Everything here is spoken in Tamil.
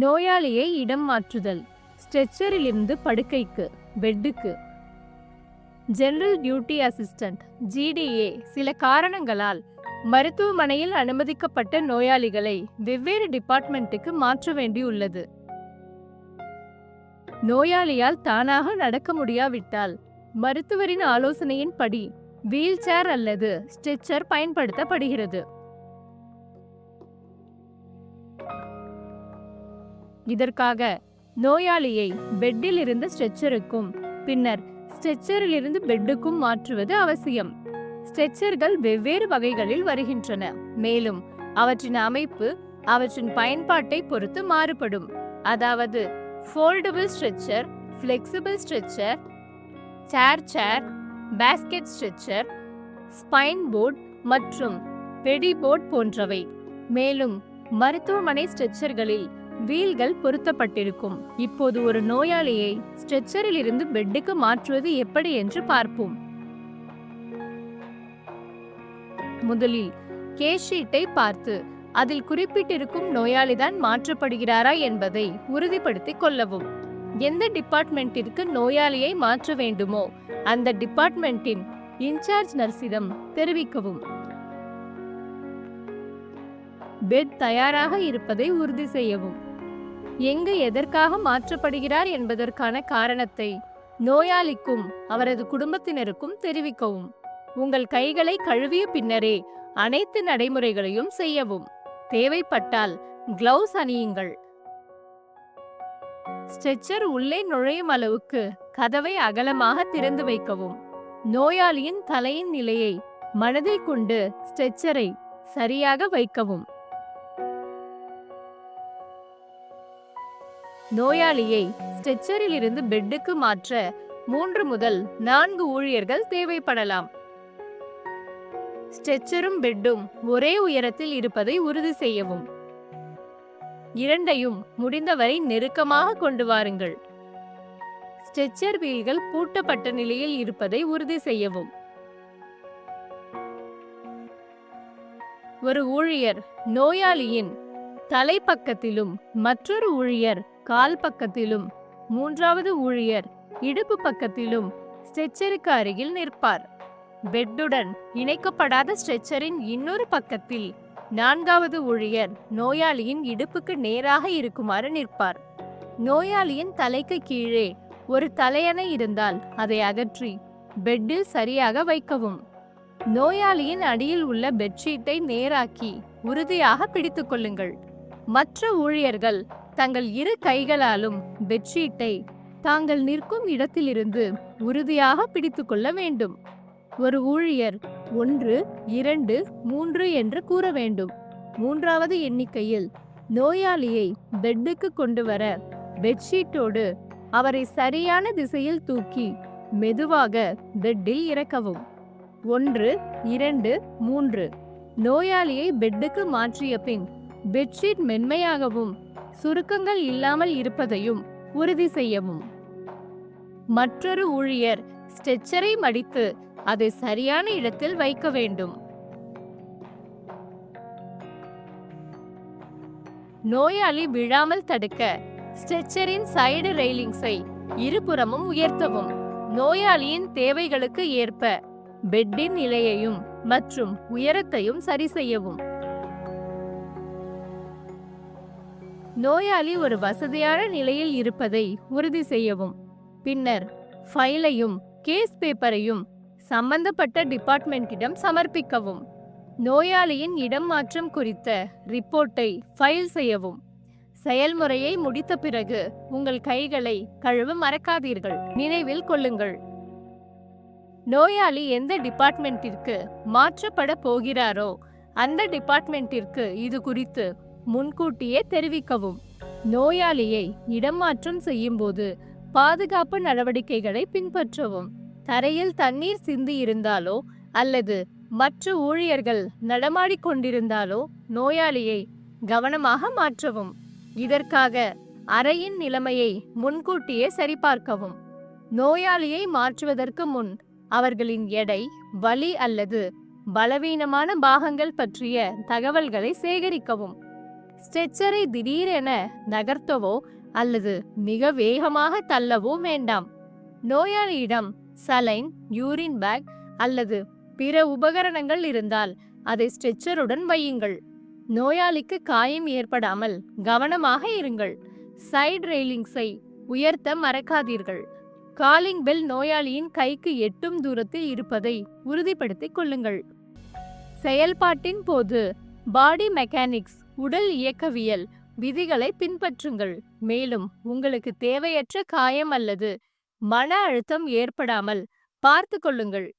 நோயாளியை இடம் மாற்றுதல். ஸ்ட்ரெச்சரிலிருந்து படுக்கைக்கு பெட்டுக்கு. ஜெனரல் டியூட்டி அசிஸ்டன்ட் ஜிடிஏ சில காரணங்களால் மருத்துவமனையில் அனுமதிக்கப்பட்ட நோயாளிகளை வெவ்வேறு டிபார்ட்மெண்ட்டுக்கு மாற்ற வேண்டியுள்ளது நோயாளியால் தானாக நடக்க முடியாவிட்டால் மருத்துவரின் ஆலோசனையின்படி வீல் சேர் அல்லது ஸ்ட்ரெச்சர் பயன்படுத்தப்படுகிறது. இதற்காக நோயாளியை பெட்டில் இருந்து ஸ்ட்ரெச்சருக்கும் பின்னர் ஸ்ட்ரெச்சரில் இருந்து பெட்டுக்கும் மாற்றுவது அவசியம். ஸ்ட்ரெச்சர்கள் வெவ்வேறு வகைகளில் வருகின்றன மேலும் அவற்றின் அமைப்பு அவற்றின் பயன்பாட்டை பொறுத்து மாறுபடும். அதாவது foldable stretcher flexible stretcher chair chair basket stretcher spine board மற்றும் பெடி போர்ட் போன்றவை. மேலும் மருத்துவமனை ஸ்ட்ரெச்சர்களில் வீல்கள் பொருத்தப்பட்டிருக்கும். இப்போது ஒரு நோயாளியை ஸ்ட்ரெச்சரில் இருந்து பெட்டுக்கு மாற்றுவது எப்படி என்று பார்ப்போம். முதலில் கேஷீட்டை பார்த்து அதில் குறிப்பிட்டிருக்கும் நோயாளிதான் மாற்றப்படுகிறாரா என்பதை உறுதிப்படுத்திக் கொள்ளவும். எந்த டிபார்ட்மெண்ட்டிற்கு நோயாளியை மாற்ற வேண்டுமோ அந்த டிபார்ட்மெண்ட்டின் இன்சார்ஜ் நர்ஸிடம் தெரிவிக்கவும். பெட் தயாராக இருப்பதை உறுதி செய்யவும். எங்கு எதற்காக மாற்றப்படுகிறார் என்பதற்கான காரணத்தை நோயாளிக்கும் அவரது குடும்பத்தினருக்கும் தெரிவிக்கவும். உங்கள் கைகளை கழுவிய பின்னரே அனைத்து நடைமுறைகளையும் செய்யவும். தேவைப்பட்டால் கிளவுஸ் அணியுங்கள். ஸ்ட்ரெச்சர் உள்ளே நுழையும் அளவுக்கு கதவை அகலமாக திறந்து வைக்கவும். நோயாளியின் தலையின் நிலையை மனதில் கொண்டு ஸ்ட்ரெச்சரை சரியாக வைக்கவும். நோயாளியை ஸ்ட்ரெச்சரில் இருந்து பெட்டுக்கு மாற்ற மூன்று முதல் நான்கு ஊழியர்கள் தேவைப்படலாம். ஸ்ட்ரெச்சரும் பெட்டும் ஒரே உயரத்தில் இருப்பதை உறுதி செய்யவும். இரண்டையும் முடிந்தவரை நெருக்கமாக கொண்டு வாருங்கள். ஸ்ட்ரெச்சர் வீல்கள் பூட்டப்பட்ட நிலையில் இருப்பதை உறுதி செய்யவும். ஒரு ஊழியர் நோயாளியின் தலைப்பக்கத்திலும் மற்றொரு ஊழியர் கால் பக்கத்திலும் மூன்றாவது ஊழியர் இடுப்பு பக்கத்திலும் ஸ்ட்ரெச்சருக்கு அருகில் நிற்பார். பெட்டுடன் இணைக்கப்படாத ஸ்ட்ரெச்சரின் இன்னொரு பக்கத்தில் நான்காவது ஊழியர் நோயாளியின் இடுப்புக்கு நேராக இருக்குமாறு நிற்பார். நோயாளியின் தலைக்கு கீழே ஒரு தலையணை இருந்தால் அதை அகற்றி பெட்டில் சரியாக வைக்கவும். நோயாளியின் அடியில் உள்ள பெட்ஷீட்டை நேராக்கி உறுதியாக பிடித்துக் கொள்ளுங்கள். மற்ற ஊழியர்கள் தங்கள் இரு கைகளாலும் பெட்ஷீட்டை தாங்கள் நிற்கும் இடத்திலிருந்து உறுதியாக பிடித்துக்கொள்ள வேண்டும். ஒரு ஊழியர் ஒன்று இரண்டு மூன்று என்று கூற வேண்டும். மூன்றாவது எண்ணிக்கையில் நோயாளியை பெட்டுக்கு கொண்டு வர பெட்ஷீட்டோடு அவரை சரியான திசையில் தூக்கி மெதுவாக பெட்டில் இறக்கவும். ஒன்று இரண்டு மூன்று. நோயாளியை பெட்டுக்கு மாற்றிய பின் பெட்ஷீட் மென்மையாகவும் சுருக்கங்கள் இல்லாமல் இருப்பதையும் உறுதி செய்யவும். மற்றொரு ஊழியர் ஸ்ட்ரெச்சரை மடித்து அதை சரியான இடத்தில் வைக்க வேண்டும். நோயாளி விழாமல் தடுக்க ஸ்ட்ரெச்சரின் சைடு ரெயிலிங்ஸை இருபுறமும் உயர்த்தவும் நோயாளியின் தேவைகளுக்கு ஏற்ப பெட்டின் நிலையையும் மற்றும் உயரத்தையும் சரி செய்யவும். நோயாளி ஒரு வசதியான நிலையில் இருப்பதை உறுதி செய்யவும். பின்னர் ஃபைலையும் கேஸ் பேப்பரையும் சம்பந்தப்பட்ட டிபார்ட்மெண்ட்டிடம் சமர்ப்பிக்கவும். நோயாளியின் இடம் மாற்றம் குறித்த ரிப்போர்ட்டை ஃபைல் செய்யவும். செயல்முறையை முடித்த பிறகு உங்கள் கைகளை கழுவ மறக்காதீர்கள். நினைவில் கொள்ளுங்கள். நோயாளி எந்த டிபார்ட்மெண்ட்டிற்கு மாற்றப்பட போகிறாரோ அந்த டிபார்ட்மெண்ட்டிற்கு இது குறித்து முன்கூட்டியே தெரிவிக்கவும். நோயாளியை இடமாற்றம் செய்யும்போது பாதுகாப்பு நடவடிக்கைகளை பின்பற்றவும். தரையில் தண்ணீர் சிந்தி இருந்தாலோ அல்லது மற்ற ஊழியர்கள் நடமாடிக்கொண்டிருந்தாலோ நோயாளியை கவனமாக மாற்றவும். இதற்காக அறையின் நிலைமையை முன்கூட்டியே சரிபார்க்கவும். நோயாளியை மாற்றுவதற்கு முன் அவர்களின் எடை வலி அல்லது பலவீனமான பாகங்கள் பற்றிய தகவல்களை சேகரிக்கவும். ஸ்ட்ரெச்சரை திடீரென நகர்த்தவோ அல்லது மிக வேகமாக தள்ளவோ வேண்டாம். நோயாளியிடம் சலைன் யூரின் பேக் அல்லது பிற உபகரணங்கள் இருந்தால் அதை ஸ்ட்ரெச்சருடன் வையுங்கள். நோயாளிக்கு காயம் ஏற்படாமல் கவனமாக இருங்கள். சைடு ரெயிலிங்ஸை உயர்த்த மறக்காதீர்கள். காலிங் பெல் நோயாளியின் கைக்கு எட்டும் தூரத்தில் இருப்பதை உறுதிப்படுத்திக் கொள்ளுங்கள். செயல்பாட்டின் போது பாடி மெக்கானிக்ஸ் உடல் இயக்கவியல் விதிகளை பின்பற்றுங்கள். மேலும் உங்களுக்கு தேவையற்ற காயம் அல்லது மன அழுத்தம் ஏற்படாமல் பார்த்து கொள்ளுங்கள்.